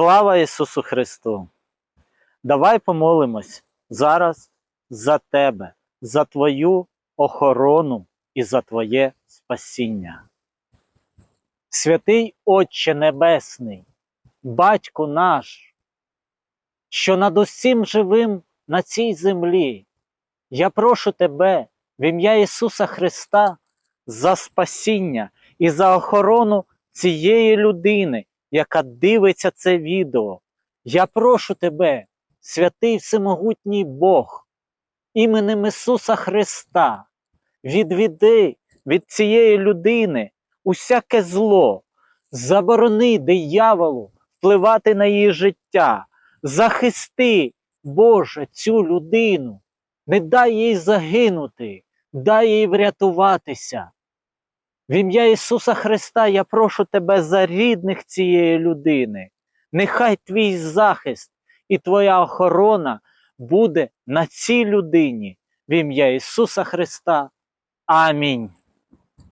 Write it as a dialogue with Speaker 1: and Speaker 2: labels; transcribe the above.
Speaker 1: Слава Ісусу Христу! Давай помолимось зараз за тебе, за Твою охорону і за Твоє спасіння. Святий Отче Небесний, Батько наш, що над усім живим на цій землі, я прошу Тебе в ім'я Ісуса Христа за спасіння і за охорону цієї людини, яка дивиться це відео. Я прошу Тебе, святий всемогутній Бог, іменем Ісуса Христа, відведи від цієї людини усяке зло, заборони дияволу впливати на її життя, захисти, Боже, цю людину, не дай їй загинути, дай їй врятуватися. В ім'я Ісуса Христа я прошу Тебе за рідних цієї людини. Нехай твій захист і твоя охорона буде на цій людині в ім'я Ісуса Христа. Амінь.